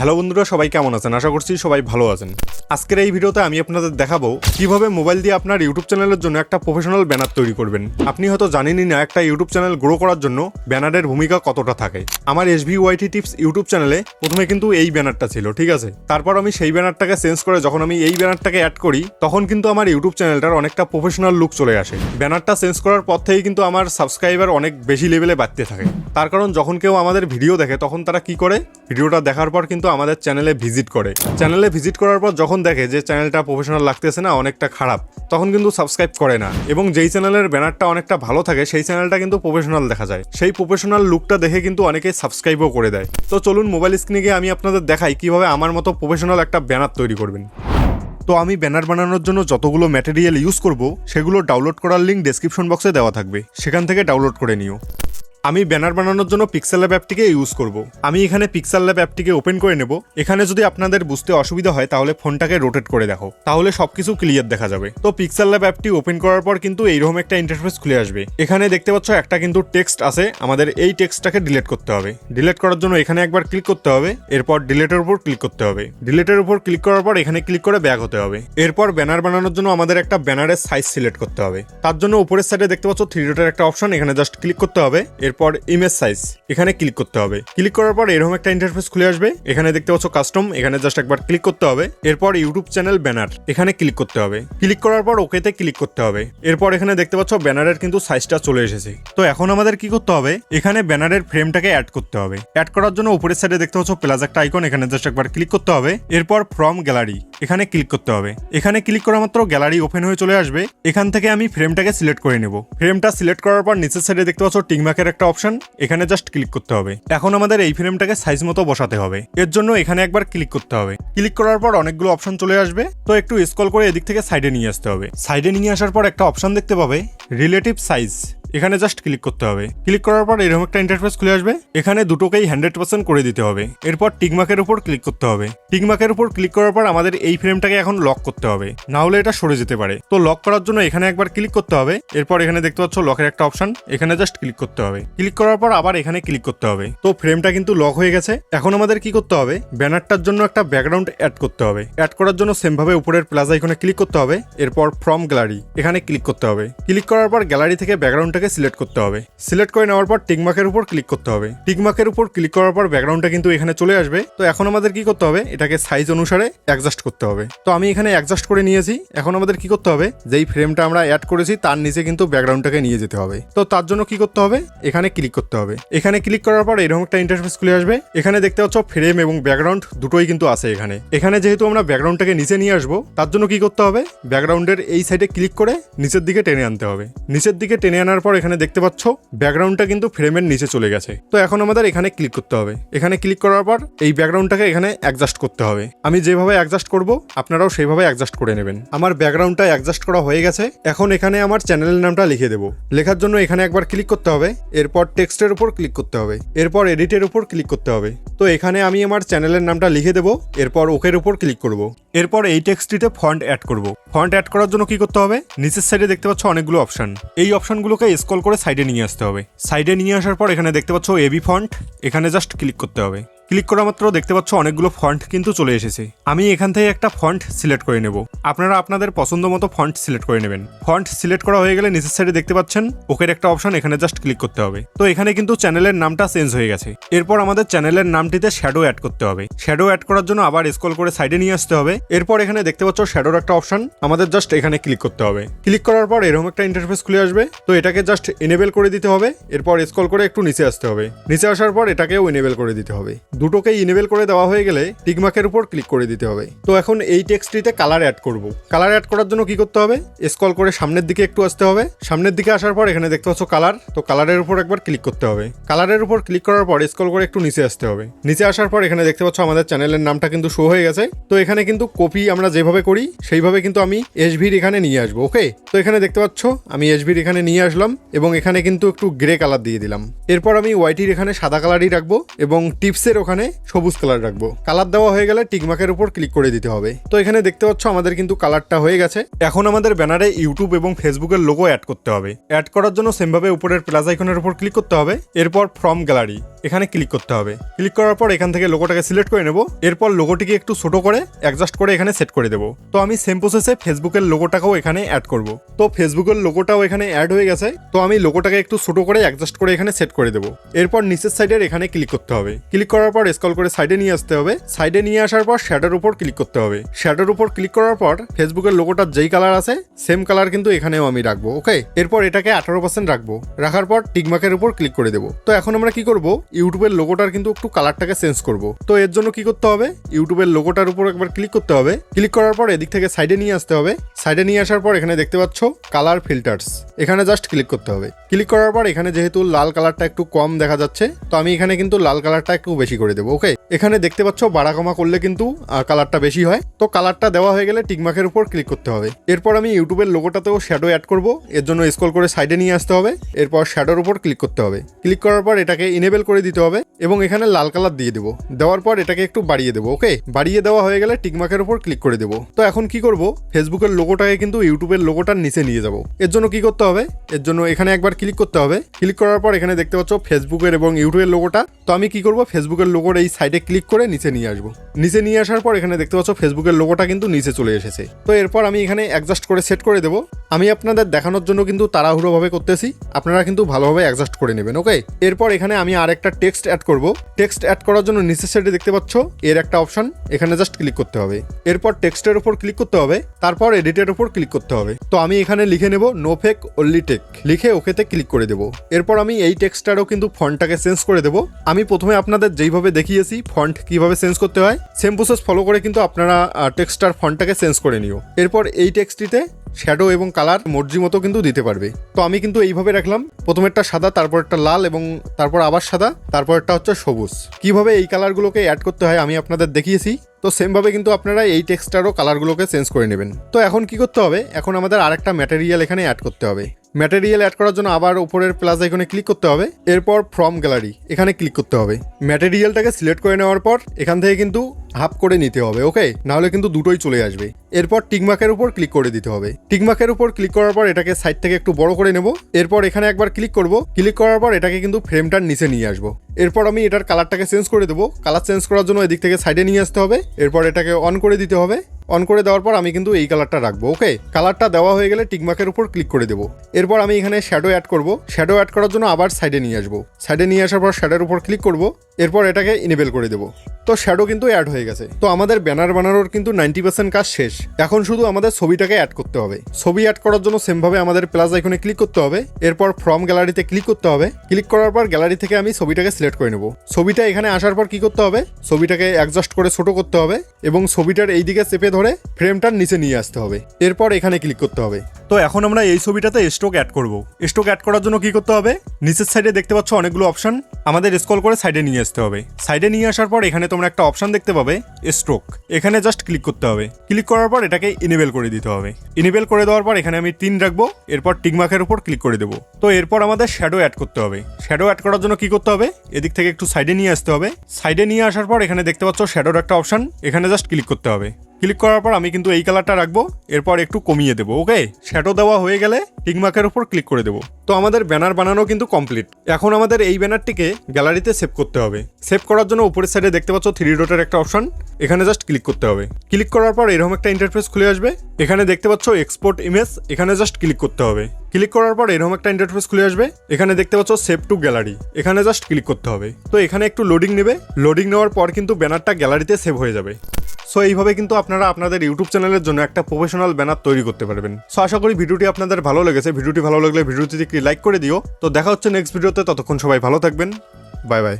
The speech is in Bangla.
হ্যালো বন্ধুরা, সবাই কেমন আছেন? আশা করছি সবাই ভালো আছেন। আজকের এই ভিডিওতে আমি আপনাদের দেখাবো কীভাবে মোবাইল দিয়ে আপনার ইউটিউব চ্যানেলের জন্য একটা প্রফেশনাল ব্যানার তৈরি করবেন। আপনি হয়তো জানেনই না একটা ইউটিউব চ্যানেল গ্রো করার জন্য ব্যানারের ভূমিকা কতটা থাকে। আমার S V YT tips YouTube চ্যানেলে প্রথমে কিন্তু এই ব্যানারটা ছিল, ঠিক আছে? তারপর আমি সেই ব্যানারটাকে চেঞ্জ করে যখন আমি এই ব্যানারটাকে অ্যাড করি, তখন কিন্তু আমার ইউটিউব চ্যানেলটার অনেকটা প্রফেশনাল লুক চলে আসে। ব্যানারটা চেঞ্জ করার পর থেকেই কিন্তু আমার সাবস্ক্রাইবার অনেক বেশি লেভেলে বাড়তে থাকে। তার কারণ যখন কেউ আমাদের ভিডিও দেখে, তখন তারা কি করে? ভিডিওটা দেখার পর কিন্তু আমাদের চ্যানেলে ভিজিট করে। চ্যানেলে ভিজিট করার পর যখন দেখে যে চ্যানেলটা প্রফেশনাল লাগতেছে না, অনেকটা খারাপ, তখন কিন্তু সাবস্ক্রাইব করে না। এবং যেই চ্যানেলের ব্যানারটা অনেকটা ভালো থাকে, সেই চ্যানেলটা কিন্তু প্রফেশনাল দেখা যায়। সেই প্রফেশনাল লুকটা দেখে কিন্তু অনেকেই সাবস্ক্রাইবও করে দেয়। তো চলুন মোবাইল স্ক্রিনে গিয়ে আমি আপনাদের দেখাই কীভাবে আমার মতো প্রফেশনাল একটা ব্যানার তৈরি করবেন। তো আমি ব্যানার বানানোর জন্য যতগুলো ম্যাটেরিয়াল ইউজ করব, সেগুলো ডাউনলোড করার লিঙ্ক ডেসক্রিপশন বক্সে দেওয়া থাকবে। সেখান থেকে ডাউনলোড করে নিও। আমি ব্যানার বানানোর জন্য পিক্সেল ল্যাব অ্যাপটিকে ইউজ করব। আমি এখানে পিক্সেল ল্যাব অ্যাপটিকে ওপেন করে নেব। এখানে যদি আপনাদের বুঝতে অসুবিধা হয়, তাহলে ফোনটাকে রোটেট করে দেখো। তাহলে সবকিছু ক্লিয়ার দেখা যাবে। তো পিক্সেল ল্যাব অ্যাপটি ওপেন করার পর কিন্তু এইরকম একটা ইন্টারফেস খুলে আসবে। এখানে দেখতে পাচ্ছ একটা কিন্তু টেক্সট আছে। আমাদের এই টেক্সটটাকে ডিলিট করতে হবে। ডিলিট করার জন্য এখানে একবার ক্লিক করতে হবে। এরপর ডিলেটের উপর ক্লিক করতে হবে। ডিলেটের উপর ক্লিক করার পর এখানে ক্লিক করে ব্যাক হতে হবে। এরপর ব্যানার বানানোর জন্য আমাদের একটা ব্যানারের সাইজ সিলেক্ট করতে হবে। তার জন্য উপরের সাইডে দেখতে পাচ্ছ থ্রি ডটের একটা অপশন এখানে জাস্ট ক্লিক করতে হবে। এরপর ইমেজ সাইজ এখানে ক্লিক করতে হবে। ক্লিক করার পর এরকম একটা ইন্টারফেস খুলে আসবে। এখানে দেখতে পাচ্ছ কাস্টম এখানে জাস্ট একবার ক্লিক করতে হবে। এরপর ইউটিউব চ্যানেল ব্যানার এখানে ক্লিক করতে হবে। ক্লিক করার পর ওকেতে ক্লিক করতে হবে। এরপর এখানে দেখতে পাচ্ছ ব্যানারের কিন্তু সাইজটা চলে এসেছে। তো এখন আমাদের কি করতে হবে? এখানে ব্যানারের ফ্রেমটাকে অ্যাড করতে হবে। অ্যাড করার জন্য উপরের সাইডে দেখতে পাচ্ছ প্লাস একটা আইকন এখানে জাস্ট একবার ক্লিক করতে হবে। এরপর ফ্রম গ্যালারি এখানে ক্লিক করতে হবে। এখানে ক্লিক করা মাত্র গ্যালারি ওপেন হয়ে চলে আসবে। এখান থেকে আমি ফ্রেমটাকে সিলেক্ট করে নেব। ফ্রেমটা সিলেক্ট করার পর নিচের সাইডে দেখতে পাচ্ছ টিকমার্কের একটা অপশন এখানে জাস্ট ক্লিক করতে হবে। এখন আমাদের এই ফ্রেমটাকে সাইজ মতো বসাতে হবে। এর জন্য এখানে একবার ক্লিক করতে হবে। ক্লিক করার পর অনেকগুলো অপশন চলে আসবে। তো একটু স্ক্রল করে এদিক থেকে সাইডে নিয়ে আসতে হবে। সাইডে নিয়ে আসার পর একটা অপশন দেখতে পাবে রিলেটিভ সাইজ এখানে জাস্ট ক্লিক করতে হবে। ক্লিক করার পর এরকম একটা ইন্টারফেস খুলে আসবে। এখানে দুটোকেই হান্ড্রেড পার্সেন্ট করে দিতে হবে। এরপর টিকমার্কের উপর ক্লিক করতে হবে। টিকমার্কের উপর ক্লিক করার পর আমাদের এই ফ্রেমটাকে এখন লক করতে হবে। না হলে এটা সরে যেতে পারে। তো লক করার জন্য এখানে একবার ক্লিক করতে হবে। এরপর এখানে দেখতে পাচ্ছ লকের একটা অপশন এখানে জাস্ট ক্লিক করতে হবে। ক্লিক করার পর আবার এখানে ক্লিক করতে হবে। তো ফ্রেমটা কিন্তু লক হয়ে গেছে। এখন আমাদের কি করতে হবে? ব্যানারটার জন্য একটা ব্যাকগ্রাউন্ড অ্যাড করতে হবে। অ্যাড করার জন্য সেম ভাবে উপরের প্লাস আইকনে ক্লিক করতে হবে। এরপর ফ্রম গ্যালারি এখানে ক্লিক করতে হবে। ক্লিক করার পর গ্যালারি থেকে ব্যাকগ্রাউন্ডটাকে সিলেক্ট করতে হবে। সিলেক্ট করে নেওয়ার পর টিকমার্কের উপর ক্লিক করতে হবে। টিকমার্কের উপর ক্লিক করার পর ব্যাকগ্রাউন্ডটা কিন্তু এখানে চলে আসবে। তো এখন আমাদের কি করতে হবে? এটাকে সাইজ অনুসারে অ্যাডজাস্ট করতে হবে। তো আমি এখানে অ্যাডজাস্ট করে নিয়েছি। এখন আমাদের কি করতে হবে? যেই ফ্রেমটা আমরা অ্যাড করেছি তার নিচে কিন্তু ব্যাকগ্রাউন্ডটাকে নিয়ে যেতে হবে। তো তার জন্য কি করতে হবে? এখানে ক্লিক করতে হবে। এখানে ক্লিক করার পর এরকম একটা ইন্টারফেস খুলে আসবে। এখানে দেখতে পাচ্ছ ফ্রেম এবং ব্যাকগ্রাউন্ড দুটোই কিন্তু আছে এখানে। এখানে যেহেতু আমরা ব্যাকগ্রাউন্ডটাকে নিচে নিয়ে আসব, তার জন্য কি করতে হবে? ব্যাকগ্রাউন্ডের এই সাইডে ক্লিক করে নিচের দিকে টেনে আনতে হবে। নিচের দিকে টেনে আনার পর এখানে দেখতে পাচ্ছ, ব্যাকগ্রাউন্ডটা কিন্তু ফ্রেমের নিচে চলে গেছে। তো এখন আমাদের এখানে ক্লিক করতে হবে। এখানে ক্লিক করার পর এই ব্যাকগ্রাউন্ডটাকে এখানে অ্যাডজাস্ট করতে হবে। আমি যেভাবে অ্যাডজাস্ট করব, আপনারাও সেইভাবে অ্যাডজাস্ট করে নেবেন। আমার ব্যাকগ্রাউন্ডটা অ্যাডজাস্ট করা হয়ে গেছে। এখন এখানে আমার চ্যানেলের নামটা লিখে দেবো। লেখার জন্য এখানে একবার ক্লিক করতে হবে। এরপর টেক্সটের উপর ক্লিক করতে হবে। এরপর এডিটের উপর ক্লিক করতে হবে। তো এখানে আমি আমার চ্যানেলের নামটা লিখে দেবো। এরপর ওকের উপর ক্লিক করব। এরপর এই টেক্সটিতে ফন্ট অ্যাড করব। ফন্ট অ্যাড করার জন্য কি করতে হবে? নিচের সাইডে দেখতে পাচ্ছ অনেকগুলো অপশন এই অপশনগুলোকে স্কল করে সাইডে নিয়ে আসতে হবে। সাইডে নিয়ে আসার পর এখানে দেখতে পাচ্ছ এবি ফন্ট এখানে জাস্ট ক্লিক করতে হবে। ক্লিক করা মাত্র দেখতে পাচ্ছ অনেকগুলো ফন্ট কিন্তু চলে এসেছে। আমি এখান থেকে একটা ফন্ট সিলেক্ট করে নেব। আপনারা আপনাদের পছন্দ মতো ফন্ট সিলেক্ট করে নেবেন। ফন্ট সিলেক্ট করা হয়ে গেলে নিচের সাইডে দেখতে পাচ্ছেন, ওকের একটা অপশন এখানে জাস্ট ক্লিক করতে হবে। তো এখানে কিন্তু চ্যানেলের নামটা চেঞ্জ হয়ে গেছে। এরপর আমাদের চ্যানেলের নামটিতে শ্যাডো অ্যাড করতে হবে। শ্যাডো অ্যাড করার জন্য আবার স্ক্রল করে সাইডে নিয়ে আসতে হবে। এরপর এখানে দেখতে পাচ্ছ শ্যাডোর একটা অপশন আমাদের জাস্ট এখানে ক্লিক করতে হবে। ক্লিক করার পর এরকম একটা ইন্টারফেস খুলে আসবে। তো এটাকে জাস্ট এনেবেল করে দিতে হবে। এরপর স্ক্রল করে একটু নিচে আসতে হবে। নিচে আসার পর এটাকেও এনেবেল করে দিতে হবে। দুটোকেই এনেবেল করে দেওয়া হয়ে গেলে টিকমার্কের উপর ক্লিক করে দিতে হবে। তো এখন এই টেক্সটটিতে কালার অ্যাড করব। কালার অ্যাড করার জন্য কি করতে হবে? স্কল করে সামনের দিকে একটু আসতে হবে। সামনের দিকে আসার পর এখানে দেখতে পাচ্ছ কালার তো কালারের উপর একবার ক্লিক করতে হবে। কালারের উপর ক্লিক করার পর স্কল করে একটু নিচে আসতে হবে। নিচে আসার পর এখানে দেখতে পাচ্ছ আমাদের চ্যানেলের নামটা কিন্তু শো হয়ে গেছে। তো এখানে কিন্তু কপি আমরা যেভাবে করি, সেইভাবে কিন্তু আমি এসভির এখানে নিয়ে আসব ওকে তো এখানে দেখতে পাচ্ছ আমি এসভির এখানে নিয়ে আসলাম এবং এখানে কিন্তু একটু গ্রে কালার দিয়ে দিলাম। এরপর আমি ওয়াইটির এখানে সাদা কালারই রাখব এবং টিপসের ওখানে ওখানে সবুজ কালার রাখব। কালার দেওয়া হয়ে গেলে টিকমার্কের উপর ক্লিক করে দিতে হবে। তো এখানে দেখতে পাচ্ছ আমাদের কিন্তু কালারটা হয়ে গেছে। এখন আমাদের ব্যানারে ইউটিউব এবং ফেসবুকের লোগো অ্যাড করতে হবে। অ্যাড করার জন্য সেমভাবে উপরের প্লাস আইকনের উপর ক্লিক করতে হবে। এরপর ফ্রম গ্যালারি এখানে ক্লিক করতে হবে। ক্লিক করার পর এখান থেকে লোগোটাকে সিলেক্ট করে নেব। এরপর লোগোটিকে একটু ছোট করে অ্যাডজাস্ট করে এখানে সেট করে দেবো। তো আমি সেম প্রসেসে ফেসবুকের লোগোটাকেও এখানে অ্যাড করব। তো ফেসবুকের লোগোটাও এখানে অ্যাড হয়ে গেছে। তো আমি লোগোটাকে একটু ছোট করে অ্যাডজাস্ট করে এখানে সেট করে দেবো। এরপর নিচের সাইডের এখানে ক্লিক করতে হবে। ক্লিক করার পর স্ক্রল করে সাইডে নিয়ে আসতে হবে। সাইডে নিয়ে আসার পর শ্যাডোর উপর ক্লিক করতে হবে। শ্যাডোর উপর ক্লিক করার পর ফেসবুকের লোগোটার যেই কালার আছে সেম কালার কিন্তু এখানেও আমি রাখব ওকে এরপর এটাকে আঠারো পার্সেন্ট রাখব। রাখার পর টিকমার্কের উপর ক্লিক করে দেবো। তো এখন আমরা কি করব? ইউটিউবের লোগোটার কিন্তু একটু কালারটাকে চেঞ্জ করব। তো এর জন্য কি করতে হবে? ইউটিউবের লোগোটার উপর একবার ক্লিক করতে হবে। ক্লিক করার পর এদিক থেকে সাইডে নিয়ে আসতে হবে। সাইডে নিয়ে আসার পর এখানে দেখতে পাচ্ছ কালার ফিল্টার্স এখানে জাস্ট ক্লিক করতে হবে। ক্লিক করার পর এখানে যেহেতু লাল কালারটা একটু কম দেখা যাচ্ছে, তো আমি এখানে কিন্তু লাল কালারটা একটু বেশি করে দেবো। ওকে এখানে দেখতে পাচ্ছ বাড়া কমা করলে কিন্তু কালারটা বেশি হয়। তো কালারটা দেওয়া হয়ে গেলে টিকমার্কের উপর ক্লিক করতে হবে। এরপর আমি ইউটিউবের লোগোটাতেও শ্যাডো অ্যাড করব। এর জন্য স্ক্রল করে সাইডে নিয়ে আসতে হবে। এরপর শ্যাডোর উপর ক্লিক করতে হবে। ক্লিক করার পর এটাকে ইনেবেল করে দিতে হবে এবং এখানে লাল কালার দিয়ে দেবো। দেওয়ার পর এটাকে একটু বাড়িয়ে দেবো ওকে বাড়িয়ে দেওয়া হয়ে গেলে টিকমার্কের উপর ক্লিক করে দেবো। তো এখন কি করব? ফেসবুকের লোগোটাকে কিন্তু ইউটিউবের লোগোটার নিচে নিয়ে যাব। এর জন্য কি করতে হবে? এর জন্য এখানে একবার ক্লিক করতে হবে। ক্লিক করার পর এখানে দেখতে পাচ্ছ ফেসবুকের এবং ইউটিউবের লোগোটা তো আমি কি করব? ফেসবুকের লোগোর এই সাইডে ক্লিক করে নিচে নিয়ে আসব। নিচে নিয়ে আসার পর এখানে দেখতে পাচ্ছ ফেসবুকের লোগোটা কিন্তু নিচে চলে এসেছে। তো এরপর আমি এখানে অ্যাডজাস্ট করে সেট করে দেবো। আমি আপনাদের দেখানোর জন্য কিন্তু তাড়াহুড়োভাবে করতেছি। আপনারা কিন্তু ভালোভাবে অ্যাডজাস্ট করে নেবেন ওকে এরপর এখানে আমি আর একটা টেক্সট অ্যাড করব। টেক্সট অ্যাড করার জন্য নিচের সাইডে দেখতে পাচ্ছ, এর একটা অপশন এখানে জাস্ট ক্লিক করতে হবে। এরপর টেক্সটের উপর ক্লিক করতে হবে। তারপর এডিটের উপর ক্লিক করতে হবে। তো আমি এখানে লিখে নেব নো ফেক অনলি টেক লিখে ওকেতে ক্লিক করে দেবো। এরপর আমি এই টেক্সটারও কিন্তু ফন্টটাকে চেঞ্জ করে দেবো। আমি প্রথমে আপনাদের যেইভাবে দেখিয়েছি ফন্ট কীভাবে চেঞ্জ করতে হয় সেম প্রসেস ফলো করে কিন্তু আপনারা টেক্সটার ফন্টটাকে চেঞ্জ করে নিও। এরপর এই টেক্সটিতে শ্যাডো এবং কালার মর্জি মতো কিন্তু দিতে পারবে। তো আমি কিন্তু এইভাবে রাখলাম। প্রথমেরটা সাদা তারপর একটা লাল এবং তারপর আবার সাদা তারপর একটা হচ্ছে সবুজ। কীভাবে এই কালারগুলোকে অ্যাড করতে হয় আমি আপনাদের দেখিয়েছি। তো সেমভাবে কিন্তু আপনারা এই টেক্সটারও কালারগুলোকে চেঞ্জ করে নেবেন। তো এখন কি করতে হবে? এখন আমাদের আরেকটা ম্যাটেরিয়াল এখানে অ্যাড করতে হবে। ম্যাটেরিয়াল অ্যাড করার জন্য আবার উপরের প্লাস আইকনে ক্লিক করতে হবে। এরপর ফ্রম গ্যালারি, এখানে ক্লিক করতে হবে। ম্যাটেরিয়ালটাকে সিলেক্ট করে নেওয়ার পর এখান থেকে কিন্তু হাফ করে নিতে হবে, ওকে? নাহলে কিন্তু দুটোই চলে আসবে। এরপর টিকমার্কের উপর ক্লিক করে দিতে হবে। টিকমার্কের উপর ক্লিক করার পর এটাকে সাইড থেকে একটু বড় করে নেব। এরপর এখানে একবার ক্লিক করব। ক্লিক করার পর এটাকে কিন্তু ফ্রেমটার নিচে নিয়ে আসব। এরপর আমি এটার কালারটাকে চেঞ্জ করে দেবো। কালার চেঞ্জ করার জন্য এদিক থেকে সাইডে নিয়ে আসতে হবে। এরপর এটাকে অন করে দিতে হবে। অন করে দেওয়ার পর আমি কিন্তু এই কালারটা রাখব ওকে কালারটা দেওয়া হয়ে গেলে টিকমাকের উপর ক্লিক করে দেবো। এরপর আমি এখানে শ্যাডো অ্যাড করব। শ্যাডো অ্যাড করার জন্য আবার সাইডে নিয়ে আসব। সাইডে নিয়ে আসার পর শ্যাডোর উপর ক্লিক করব। এরপর এটাকে ইনেবেল করে দেবো। তো শ্যাডো কিন্তু অ্যাড হয়ে গেছে। তো আমাদের ব্যানার বানানোর কিন্তু নাইনটি পার্সেন্ট কাজ শেষ। এখন শুধু আমাদের ছবিটাকে অ্যাড করতে হবে। ছবি অ্যাড করার জন্য সেমভাবে আমাদের প্লাস আইকনে ক্লিক করতে হবে। এরপর ফ্রম গ্যালারিতে ক্লিক করতে হবে। ক্লিক করার পর গ্যালারি থেকে আমি ছবিটাকে সিলেক্ট করে নেব। ছবিটা এখানে আসার পর কি করতে হবে? ছবিটাকে অ্যাডজাস্ট করে ছোট করতে হবে এবং ছবিটার এই দিকে চেপে ধরে ফ্রেমটার নিচে নিয়ে আসতে হবে। এরপর এখানে ক্লিক করতে হবে। তো এখন আমরা এই ছবিটাতে স্ট্রোক অ্যাড করব। স্ট্রোক অ্যাড করার জন্য কি করতে হবে? নিচের সাইডে দেখতে পাচ্ছ অনেকগুলো অপশন আমাদের স্ক্রল করে সাইডে নিয়ে আসতে হবে। সাইডে নিয়ে আসার পর এখানে তোমরা একটা অপশন দেখতে পাবে স্ট্রোক এখানে জাস্ট ক্লিক করতে হবে। ক্লিক করার পর এটাকে ইনেবেল করে দিতে হবে। ইনেবেল করে দেওয়ার পর এখানে আমি তিন রাখব, এরপর টিকমার্কের উপর ক্লিক করে দেবো। তো এরপর আমাদের শ্যাডো অ্যাড করতে হবে। শ্যাডো অ্যাড করার জন্য কি করতে হবে? এদিক থেকে একটু সাইডে নিয়ে আসতে হবে। সাইডে নিয়ে আসার পর এখানে দেখতে পাচ্ছ শ্যাডোর একটা অপশন এখানে জাস্ট ক্লিক করতে হবে। ক্লিক করার পর আমি কিন্তু এই কালারটা রাখব, এরপর একটু কমিয়ে দেবো ওকে শ্যাডো দেওয়া হয়ে গেলে টিকমার্কের উপর ক্লিক করে দেবো। তো আমাদের ব্যানার বানানো কিন্তু কমপ্লিট এখন আমাদের এই ব্যানারটিকে গ্যালারিতে সেভ করতে হবে। সেভ করার জন্য উপরের সাইডে দেখতে পাচ্ছ থ্রি ডটের একটা অপশন এখানে জাস্ট ক্লিক করতে হবে। ক্লিক করার পর এরকম একটা ইন্টারফেস খুলে আসবে। এখানে দেখতে পাচ্ছ এক্সপোর্ট ইমেজ এখানে জাস্ট ক্লিক করতে হবে। ক্লিক করার পর এরকম একটা ইন্টারফেস খুলে আসবে। এখানে দেখতে পাচ্ছ সেভ টু গ্যালারি এখানে জাস্ট ক্লিক করতে হবে। তো এখানে একটু লোডিং নেবে। লোডিং নেওয়ার পর কিন্তু ব্যানারটা গ্যালারিতে সেভ হয়ে যাবে। সো এইভাবে কিন্তু আপনারা আপনাদের ইউটিউব চ্যানেলের জন্য একটা প্রফেশনাল ব্যানার তৈরি করতে পারবেন। সো আশা করি ভিডিওটি আপনাদের ভালো লেগেছে। ভিডিওটি ভালো লাগলে ভিডিওটি একটি লাইক করে দিও। তো দেখা হচ্ছে নেক্সট ভিডিওতে ততক্ষণ সবাই ভালো থাকবেন। Bye bye